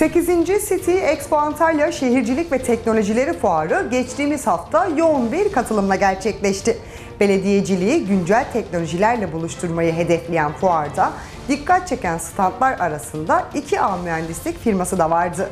8. City Expo Antalya Şehircilik ve Teknolojileri Fuarı geçtiğimiz hafta yoğun bir katılımla gerçekleşti. Belediyeciliği güncel teknolojilerle buluşturmayı hedefleyen fuarda dikkat çeken standlar arasında 2A mühendislik firması da vardı.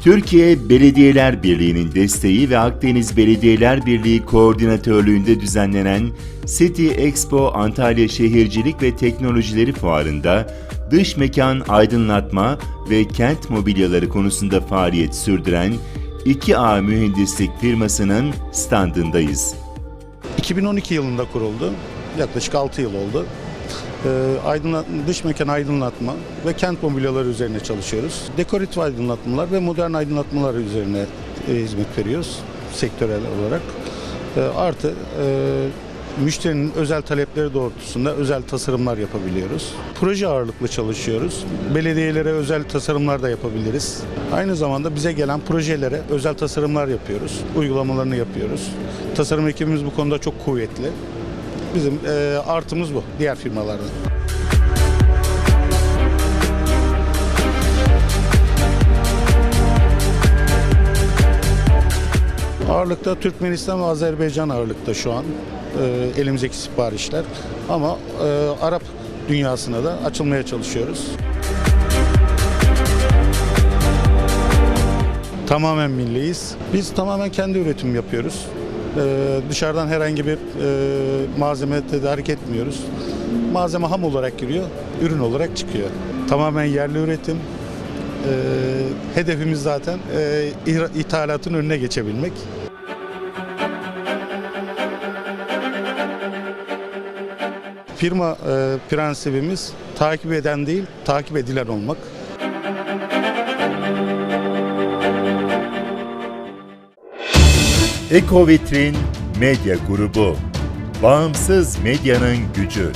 Türkiye Belediyeler Birliği'nin desteği ve Akdeniz Belediyeler Birliği koordinatörlüğünde düzenlenen City Expo Antalya Şehircilik ve Teknolojileri Fuarı'nda dış mekan aydınlatma ve kent mobilyaları konusunda faaliyet sürdüren 2A Mühendislik firmasının standındayız. 2012 yılında kuruldu. Yaklaşık 6 yıl oldu. Ee, aydınlat, dış mekan aydınlatma ve kent mobilyaları üzerine çalışıyoruz. Dekoratif aydınlatmalar ve modern aydınlatmalar üzerine e, hizmet veriyoruz sektörel olarak. Ee, artı e, müşterinin özel talepleri doğrultusunda özel tasarımlar yapabiliyoruz. Proje ağırlıklı çalışıyoruz. Belediyelere özel tasarımlar da yapabiliriz. Aynı zamanda bize gelen projelere özel tasarımlar yapıyoruz. Uygulamalarını yapıyoruz. Tasarım ekibimiz bu konuda çok kuvvetli. Bizim e, artımız bu diğer firmalardan. Ağırlıkta Türkmenistan ve Azerbaycan ağırlıkta şu an e, elimizdeki siparişler. Ama e, Arap dünyasına da açılmaya çalışıyoruz. Tamamen milliyiz. Biz tamamen kendi üretim yapıyoruz. Ee, dışarıdan herhangi bir e, malzeme tedarik etmiyoruz. Malzeme ham olarak giriyor, ürün olarak çıkıyor. Tamamen yerli üretim. Ee, hedefimiz zaten e, ithalatın önüne geçebilmek. Firma e, prensibimiz takip eden değil, takip edilen olmak. Eko Vitrin Medya Grubu Bağımsız medyanın gücü.